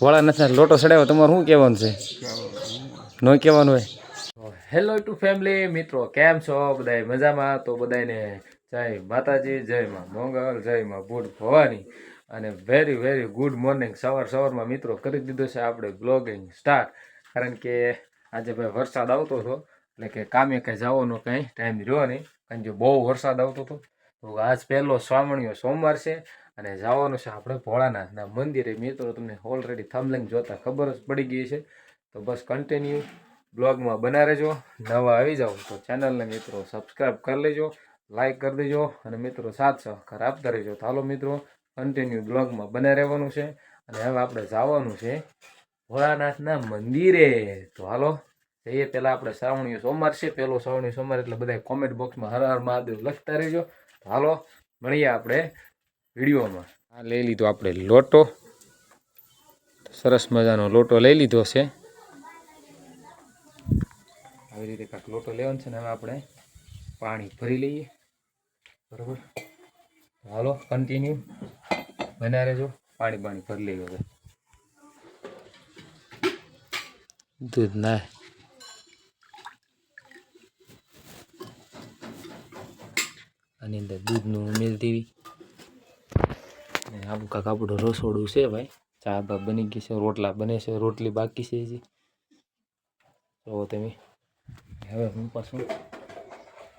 ભોળાનાથને લોટો ચડાવ્યો તમારે શું કહેવાનું છે? ન કહેવાનું હોય. હેલો ટુ ફેમિલી મિત્રો, કેમ છો? બધાય મજામાં? તો બધાને જય માતાજી, જય માં મંગલ, જય માં બુટ ભવાની. અને વેરી વેરી ગુડ મોર્નિંગ સવાર સવારમાં મિત્રો કરી દીધો છે આપણે બ્લોગિંગ સ્ટાર્ટ કારણ કે આજે ભાઈ વરસાદ આવતો હતો, એટલે કે કામે કાંઈ જવાનો કાંઈ ટાઈમ રહ્યો નહીં. કારણ કે બહુ વરસાદ આવતો હતો. તો આજ પહેલો શ્રાવણીયો સોમવાર છે. અને જવાનું છે આપણે ભોળાનાથના મંદિરે. મિત્રો, તમને ઓલરેડી થમલિંગ જોતા ખબર જ પડી ગઈ છે તો બસ કન્ટિન્યુ બ્લોગમાં બના રહેજો. નવા આવી જાઓ તો ચેનલને મિત્રો સબસ્ક્રાઈબ કરી લેજો લાઈક કરી દેજો અને મિત્રો સાથ સહકાર આપતા રહેજો. હાલો મિત્રો કન્ટિન્યુ બ્લોગમાં બના રહેવાનું છે. અને હવે આપણે જવાનું છે ભોળાનાથના મંદિરે. તો હાલો, જઈએ પહેલાં આપણે શ્રાવણીય સોમવાર છે. પહેલો શ્રાવણીય સોમવાર એટલે બધા કોમેન્ટ બોક્સમાં હર હર મહાદેવ લખતા રહેજો. હાલો, મળીએ આપણે વિડીયોમાં. આ લઈ લીધો આપણે લોટો. સરસ મજાનો લોટો લઈ લીધો છે. આવી રીતે કાંક લોટો લેવાનો છે ને હવે આપણે પાણી ભરી લઈએ. બરાબર? હાલો કન્ટિન્યુ બના રહેજો. પાણી પાણી ભરી લઈએ હવે. દૂધ ના આની અંદર દૂધનું ઉમેર દેવી અને આવું કાંક આપણું રસોડું છે ભાઈ. ચા બા બની ગઈ છે, રોટલા બને છે, રોટલી બાકી છે હજી. તો તમે. હવે હું પાછું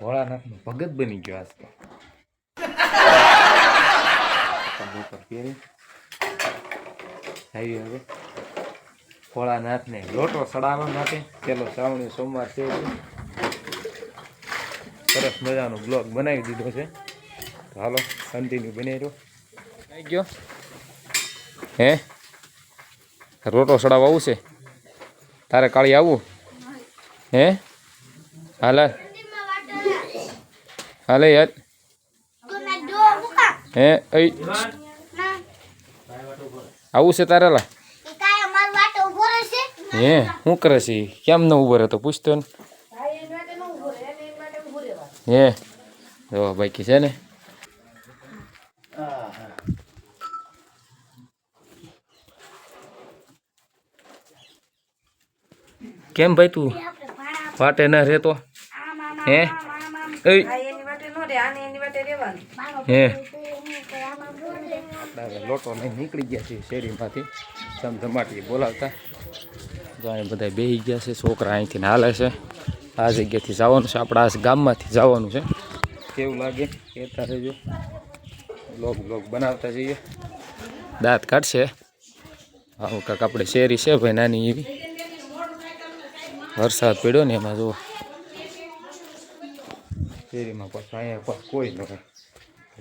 ભોળાનાથનો ભગત બની ગયો આજ તો. પહેરી. હવે. ભોળાનાથને લોટો સડાવવા માટે. પેલો શ્રાવણી સોમવાર છે સરસ મજાનો બ્લોગ બનાવી દીધો છે. હાલો કન્ટિન્યુ બની રહ્યો આવી ગયો. હે? રોટો સડાવ આવું છે? તારે કાળી આવું? હે? હાલ હાલ. યાર હે અઈ આવું છે તારે લા હે શું કરે છે? કેમ ન ઊભો રહેતો? પૂછતો હે. જો, બાકી છે ને. કેમ ભાઈ તું? વાટે ના રહેતો હે? એય એની માટે નો રે આને એની માટે રહેવાનું. હે. લોટો નહીં નીકળી ગયા છે શેરીમાંથી. ધમધમાટી બોલાવતા. જો અહીં બધા બેસી ગયા છે છોકરા અહીંથી હાલે છે. આ જગ્યાથી જવાનું છે આપણે આ ગામમાંથી જવાનું છે. કેવું લાગે? કહેતા રહેજો. બ્લોગ બ્લોગ બનાવતા જઈએ. દાંત કાઢશે. આવું કાંક આપણે શેરી છે ભાઈ નાની એવી. વરસાદ પડ્યો ને એમાં જુઓ શેરીમાં પાછું અહીંયા પાછું કોઈ ન હોય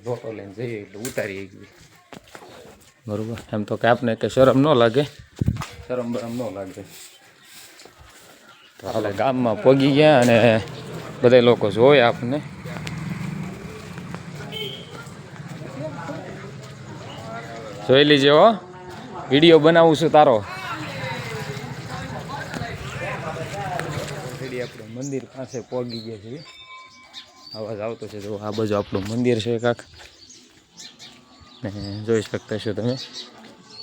લોટો લઈને જઈએ એટલે ઉતારી ગઈ બરાબર. એમ તો કે આપને કે શરમ ન લાગે. શરમ બરમ ન લાગે. હાલે ગામમાં પગી ગયા અને બધા લોકો જોયા આપણને જોઈ લીજે હો. વીડિયો બનાવું છું તારો ઓલરેડી આપણે મંદિર પાસે પહોંચી ગયા છીએ અવાજ આવતો છે, જો આ બાજુ આપણું મંદિર છે કાંક. ને જોઈ શકતા છો તમે.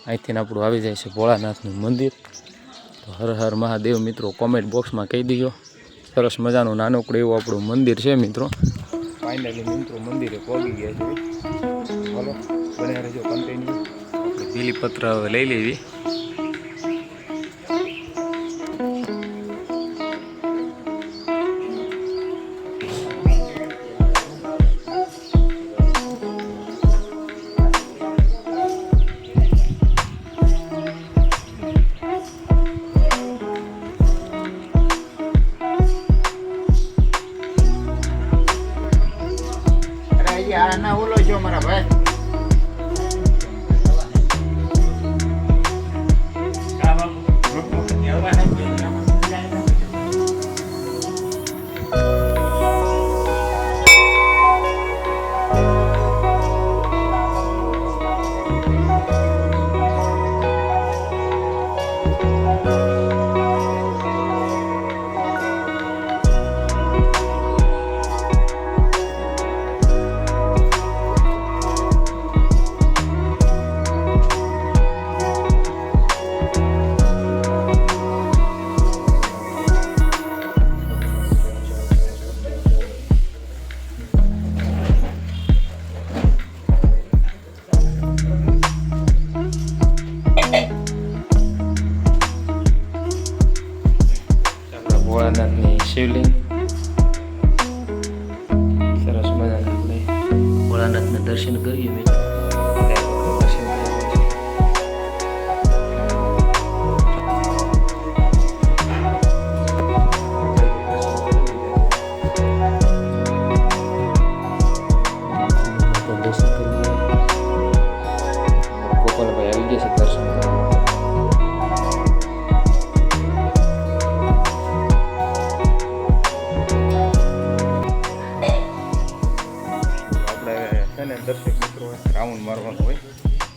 અહીંથી આપણું આવી જાય છે ભોળાનાથનું મંદિર. તો હર હર મહાદેવ મિત્રો કોમેન્ટ બોક્સમાં કહી દીજો. સરસ મજાનું નાનકડું એવું આપણું મંદિર છે મિત્રો. ફાઇનલી મિત્રો મંદિરે પહોંચી ગયા છે. ચાલો બને રહેજો કન્ટિન્યુ બીલીપત્ર હવે લઈ લેવી.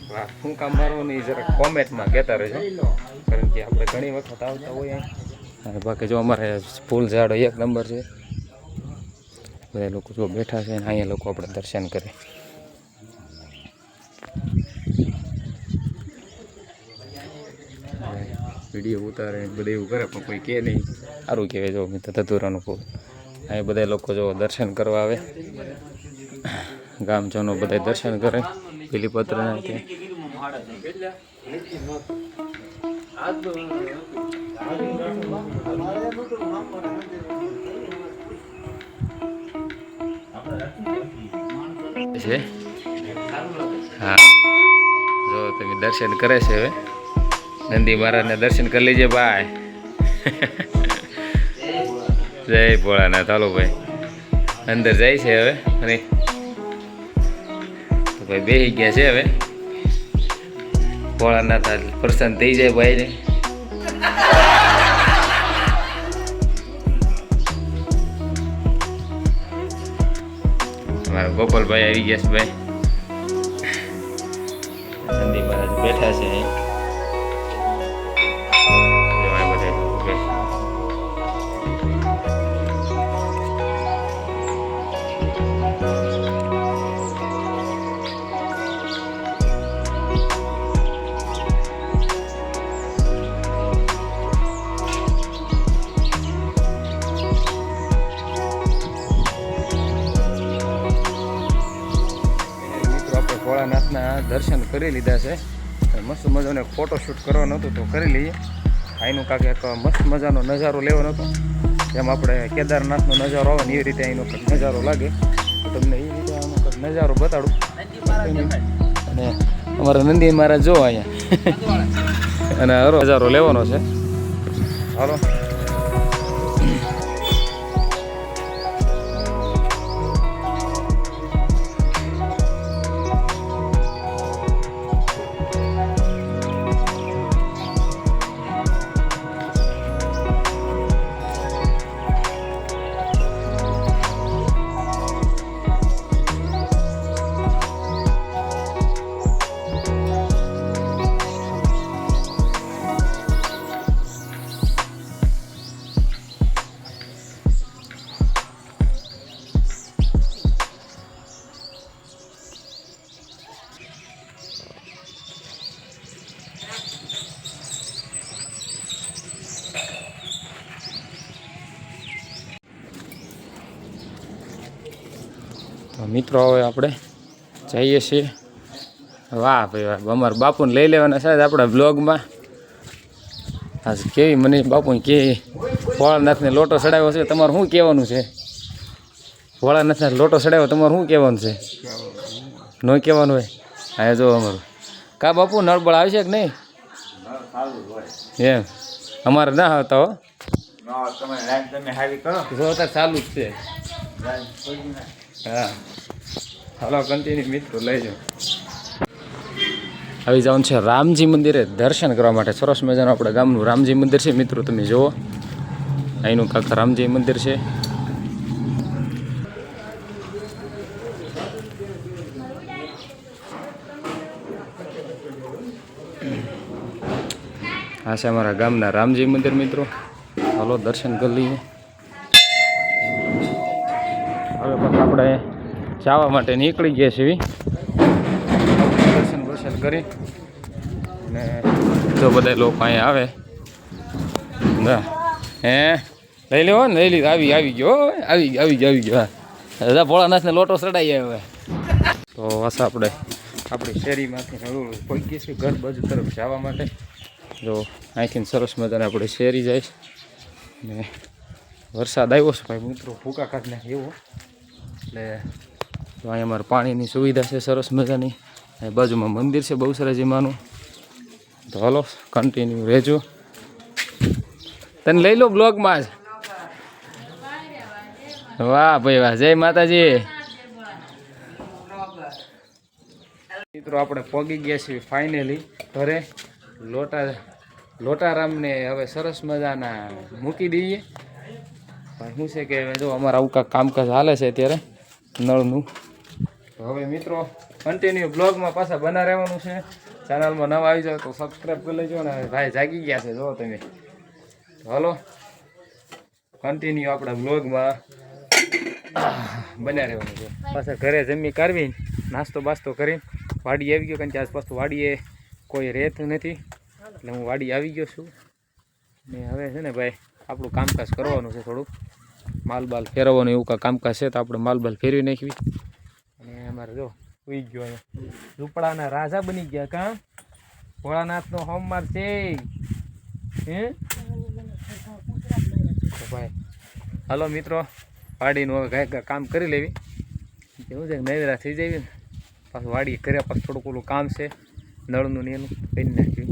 વાહ શું કામ મારવાનું એ જરા કોમેન્ટમાં કહેતા રહેજો. કારણ કે આપણે ઘણી વખત આવતા હોય અને બાકી જો અમારે ફૂલ ઝાડો એક નંબર છે. બધા લોકો જો બેઠા છે અને અહીંયા લોકો આપણે દર્શન કરે. વીડિયો ઉતારે બધે એવું કરે, પણ કોઈ કહે નહીં. સારું કહેવાય જો મિત્ર ધતુરાનું ફૂલ. અહીં બધા લોકો જો દર્શન કરવા આવે. ગામજનો બધા દર્શન કરે. પેલી છે? હા. જો તમે દર્શન કરે છે હવે. નંદી મહારાજને દર્શન કરી લેજે ભાઈ. જય ભોળાનાથ. હાલો ભાઈ. અંદર જાય છે હવે. અને ભાઈ બેસી ગયા છે હવે. ભોળાનાથ પ્રસન્ન થઈ જાય ભાઈને. અમારા ગોપાલભાઈ આવી ગયા છે ભાઈ. નંદી મહારાજ બેઠા છે. દર્શન કરી લીધા છે. મસ્ત મજાનો ફોટો ફોટોશૂટ કરવાનો હતો તો કરી લઈએ. અહીંનું કાંક એક મસ્ત મજાનો નજારો લેવાનો હતો. જેમ આપણે કેદારનાથનો નજારો આવે ને એ રીતે અહીંનો કંઈક નજારો લાગે. તમને એ રીતે આનો કંઈક નજારો બતાડું. અને અમારા નંદી મહારાજ જો અહીંયા. અને હરો, નજારો લેવાનો છે. હાલો. મિત્રો હવે આપણે જઈએ છીએ. વાહ ભાઈ વાહ અમાર બાપુને લઈ લેવાના સાહેબ આપણા બ્લોગમાં આજ કેવી મને બાપુને કે ભોળાનાથને લોટો ચડાવ્યો છે તમારે શું કહેવાનું છે? ભોળાનાથને લોટો ચડાવ્યો તમારે શું કહેવાનું છે? ન કહેવાનું હોય? હા જો અમારું. કા બાપુ નળબળ આવશે કે નહીં? એમ. અમારે ના આવતા હો. જો અત્યારે ચાલુ જ છે. હા. હાલો કન્ટિન્યુ મિત્રો લઈ જાઓ આવી જવાનું છે રામજી મંદિરે દર્શન કરવા માટે. સરસ મજાનું આપણે ગામનું રામજી મંદિર છે. મિત્રો, તમે જુઓ. અહીંનું કાંક રામજી મંદિર છે. આ છે અમારા ગામના રામજી મંદિર, મિત્રો. હાલો, દર્શન કરી લઈએ હવે પછી આપણે જવા માટે નીકળી ગયા છીએ. દર્શન દર્શન કરી. ને જો બધા લોકો અહીંયા આવે. ના, હે? લઈ લેવો ને, લઈ લીધું આવી આવી ગયો આવી આવી ગયો આવી ગયો. હા. ભોળાનાથને લોટો ચડાઈ હવે. તો બસ આપણે, આપણી શેરીમાંથી હળવું પહોંચીએ છે ઘર બાજુ તરફ જવા માટે. જો, અહીંથી સરસ મજાને આપણે શેરી જાય. ને વરસાદ આવ્યો છે ભાઈ મિત્રો. ભૂકા કાઢને એવો. એટલે તો અહીંયા અમારે પાણીની સુવિધા છે, સરસ મજાની. અહીં બાજુમાં મંદિર છે, બહુ સરસ એમાંનું. તો હલો કન્ટિન્યુ રહેજો. તને લઈ લો બ્લોગમાં જ. વાહ ભાઈ, વાહ. જય માતાજી. મિત્રો, આપણે પગી ગયા છીએ ફાઇનલી ઘરે. લોટા, લોટારામને હવે સરસ મજાના મૂકી દઈએ. પણ શું છે કે, જો અમારે આવું કાંક કામકાજ હાલે છે અત્યારે, નળનું. તો હવે મિત્રો કન્ટિન્યુ બ્લોગમાં પાછા બના રહેવાનું છે. ચેનલમાં નવા આવી જાવ તો સબસ્ક્રાઈબ કરી લેજો ને ભાઈ જાગી ગયા છે, જો તમે. હલો કન્ટિન્યુ આપણા બ્લોગમાં બન્યા રહેવાનું છે. પાછા ઘરે જમી કાઢવી નાસ્તો બાસ્તો કરીને વાડી આવી ગયો, કારણ કે આસપાસ વાડીએ કોઈ રહેતું નથી. એટલે હું વાડી આવી ગયો છું. ને હવે છે ને ભાઈ, આપણું કામકાજ કરવાનું છે થોડુંક. માલ બાલ ફેરવવાનું એવું કાંઈ કામકાજ છે તો આપણે માલ બાલ ફેરવી નાખવી. અમારે જો, ઉઈ ગયો અહીંયા. ઝૂંપડાના રાજા બની ગયા કાં? ભોળાનાથનો હોમવાર છે. હે? ભાઈ, હાલો મિત્રો, વાડીનું હવે કાંઈક કામ કરી લેવી. કેવું છે કે નવેરા થઈ જાય પાછું વાડી કર્યા પાછું થોડુંક ઓલું કામ છે, નળનું ને એનું કરી નાખ્યું.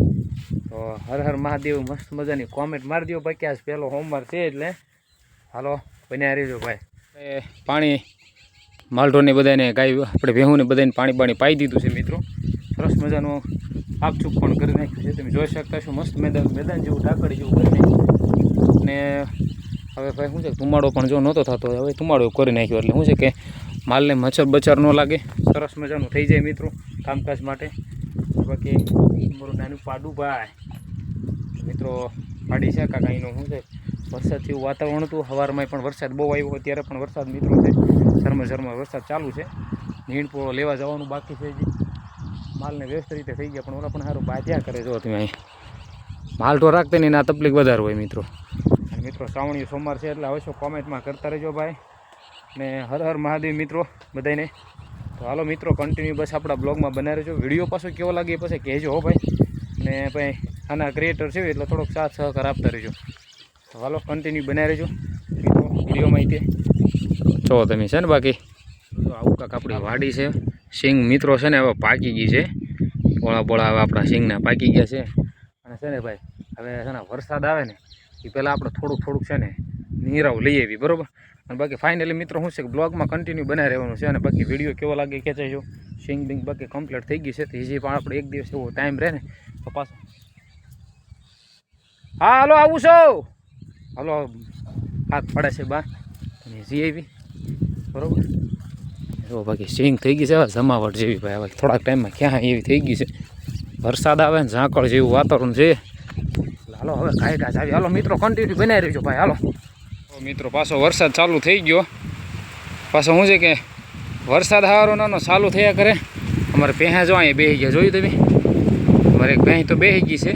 તો હર હર મહાદેવ, મસ્ત મજાની કોમેન્ટ મારી દો બાકી આજ પહેલો હોમવર્ક છે એટલે. હાલો, બન્યા રહેજો ભાઈ. પાણી માલઢોરને બધાને ગાય, આપણે ભેહુંને બધાને પાણી પાણી પાઈ દીધું છે મિત્રો. સરસ મજાનું આપચૂપ પણ કરી નાખ્યું છે. તમે જોઈ શકતા છો, મસ્ત મેદાન મેદાન જેવું ઢાકડી જેવું કરી અને હવે ભાઈ શું છે, ધુમાડો પણ જો નહોતો થતો, હવે ધુમાડો કરી નાખ્યો. એટલે શું છે કે માલને મચ્છર બચાર ન લાગે. સરસ મજાનું થઈ જાય મિત્રો કામકાજ માટે. બાકી મારું નાનું પાડું ભાઈ મિત્રો પાડી છે કાકા, એનું શું છે? વરસાદથી થયું વાતાવરણ હતું. સવારમાં પણ વરસાદ બહુ આવ્યો અત્યારે પણ વરસાદ મિત્રો છે. ઝરમર ઝરમર વરસાદ ચાલુ છે. નીણપોળો લેવા જવાનું બાકી છે માલને વ્યસ્ત રીતે થઈ ગયા, પણ ઓલા પણ સારું બાધ્યા કરે જો તમે અહીં. માલ તો રાખતે નહીં ના તકલીફ વધારે હોય મિત્રો. મિત્રો, શ્રાવણીય સોમવાર છે એટલે અવશ્ય કોમેન્ટમાં કરતા રહેજો ભાઈ. ને હર હર મહાદેવ મિત્રો બધાને તો હાલો મિત્રો કન્ટિન્યુ બસ આપણા બ્લોગમાં બનાવી રહેજો. વીડિયો પાછો કેવો લાગે એ પછી કહેજો હો ભાઈ. ને ભાઈ, આના ક્રિએટર છે એટલે થોડોક સાથ સહકાર આપતા રહેજો. હાલો કન્ટિન્યુ બનાવી રહેજો. મિત્રો માહિતી જો તમે છે ને બાકી આવું કાંક આપણી વાડી છે. સિંગ મિત્રો છે ને હવે પાકી ગઈ છે. પોળા પોળા હવે આપણા સિંગના પાકી ગયા છે. અને છે ને ભાઈ હવે છે ને વરસાદ આવે ને એ પહેલાં આપણે થોડુંક થોડુંક છે ને નીરાવ લઈ આવી બરોબર? અને બાકી ફાઇનલી મિત્રો શું છે કે બ્લોગમાં કન્ટિન્યુ બનાવી રહેવાનું છે. અને બાકી વીડિયો કેવો લાગે ખેંચાઈ સિંગ બિંગ બાકી કમ્પ્લીટ થઈ ગઈ છે. તો હજી પણ આપણે એક દિવસ એવો ટાઈમ રહે ને તો પાછો. હા હાલો આવું છો. હાલો હાથ પડે છે બા. અને જી આવી. બરોબર? જો બાકી સિંગ થઈ ગઈ છે, હવે જમાવટ જેવી ભાઈ, હવે થોડાક ટાઈમમાં ક્યાં એવી થઈ ગઈ છે. વરસાદ આવે ને ઝાંકળ જેવું વાતાવરણ છે. હાલો, હવે કાંઈ કાંઈ આવી હાલો, મિત્રો કન્ટિન્યુ બનાવી રહ્યો ભાઈ, હાલો. મિત્રો, પાછો વરસાદ ચાલુ થઈ ગયો. પાછો શું છે કે, વરસાદ હારો નાનો ચાલુ થયા કરે. અમારે પહેા જો અહીંયા બેસી ગયા, જોયું તમે? અમારે એક ભેંસ તો બેસી ગઈ છે.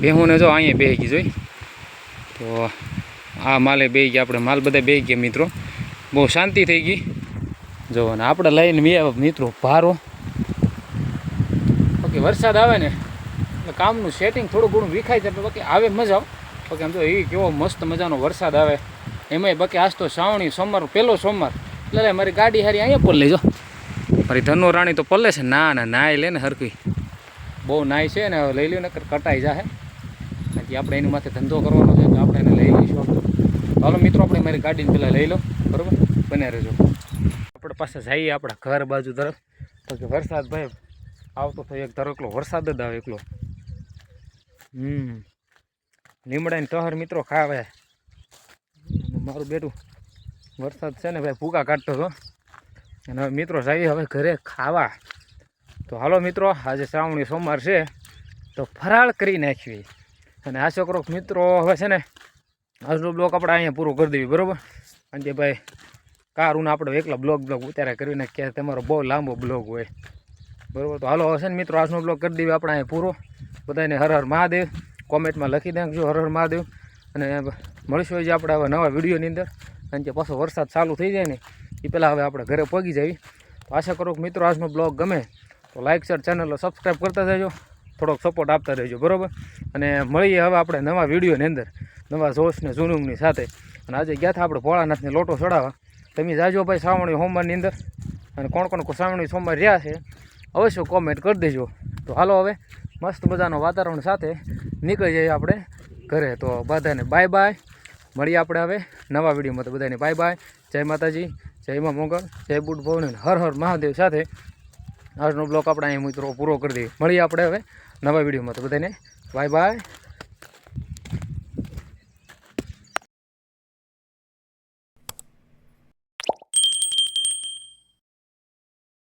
ભેહુંને જો અહીંયા બેસી ગઈ, જોઈ? તો આ માલે બે ગયા આપણે, માલ બધા બે ગયા મિત્રો. બહુ શાંતિ થઈ ગઈ. જો ને આપણે લઈને મેં મિત્રો ભારો. ઓકે વરસાદ આવે ને, એટલે કામનું સેટિંગ થોડું ઘણું વિખાય છે બાકી આવે મજા બાકી આમ તો એ કેવો મસ્ત મજાનો વરસાદ આવે. એમાંય બાકી આજ તો શ્રાવણી સોમવાર, પહેલો સોમવાર. એટલે મારી ગાડી હારી અહીંયા પર લેજો. મારી ધનુ રાણી તો પલ્લે છે. ના ના નાય લે ને હરકી બહુ નાય છે ને લઈ લ્યો ને કટાઈ જાય હજી આપણે એની માથે ધંધો કરવાનો છે તો આપણે એને લઈ લઈશું આપણે. ચાલો મિત્રો, આપણે મારી ગાડીને પહેલાં લઈ લો. બરાબર? બને રહેજો. આપણે પાસે જઈએ આપણા ઘર બાજુ તરફ. તો કે વરસાદ ભાઈ આવતો થયો એક ધારો એકલો વરસાદ જ આવે એકલો. હમ. લીમડાની ટહર મિત્રો ખાવે. મારું બેટું વરસાદ છે ને ભાઈ ભૂકા કાઢતો હતો. અને હવે મિત્રો જઈએ હવે ઘરે ખાવા. તો હાલો મિત્રો, આજે શ્રાવણી સોમવાર છે. તો ફરાળ કરી નાખવી. અને આ મિત્રો હવે છે ને, આજનો બ્લોક આપણે અહીંયા પૂરો કરી દેવી, બરાબર? અને જે ભાઈ કારુને આપણે એકલા બ્લોગ બ્લોગ ઉતાર્યા કરીને કે તમારો બહુ લાંબો બ્લોગ હોય. બરાબર? તો હાલો હશે ને મિત્રો, આજનો બ્લોગ કરી દેવી આપણે અહીંયા પૂરો. બધાને હર હર મહાદેવ. કોમેન્ટમાં લખી નાખજો, હર હર મહાદેવ. અને મળીશું જે આપણે હવે નવા વિડીયોની અંદર. કારણ કે પાછો વરસાદ ચાલુ થઈ જાય ને એ પહેલાં હવે આપણે ઘરે પગી જવી. તો આશા કરું કે મિત્રો, આજનો બ્લોગ ગમે તો લાઇક શેર ચેનલ સબસ્ક્રાઈબ કરતા જજો. થોડોક સપોર્ટ આપતા રહેજો, બરાબર? અને મળીએ હવે આપણે નવા વિડીયોની અંદર, નવા જોશ ને જુનુમની સાથે. અને આજે ગયા હતા આપણે ભોળાનાથને લોટો ચડાવવા. તમે જાજો ભાઈ શ્રાવણી સોમવારની અંદર. અને કોણ કોણ શ્રાવણી સોમવાર રહ્યા છે, અવશ્ય કોમેન્ટ કરી દેજો. તો હાલો હવે, મસ્ત મજાનો વાતાવરણ સાથે નીકળી જઈએ આપણે ઘરે. તો બધાને બાય બાય મળીએ આપણે હવે નવા વિડીયોમાં. તો બધાને બાય બાય જય માતાજી, જય મા મોગલ જય બુટ ભવન. હર હર મહાદેવ સાથે આજનો બ્લોક આપણે અહીં મિત્રો પૂરો કરી દઈએ. મળીએ આપણે હવે નવા વિડીયોમાં. તો બધાને બાય બાય.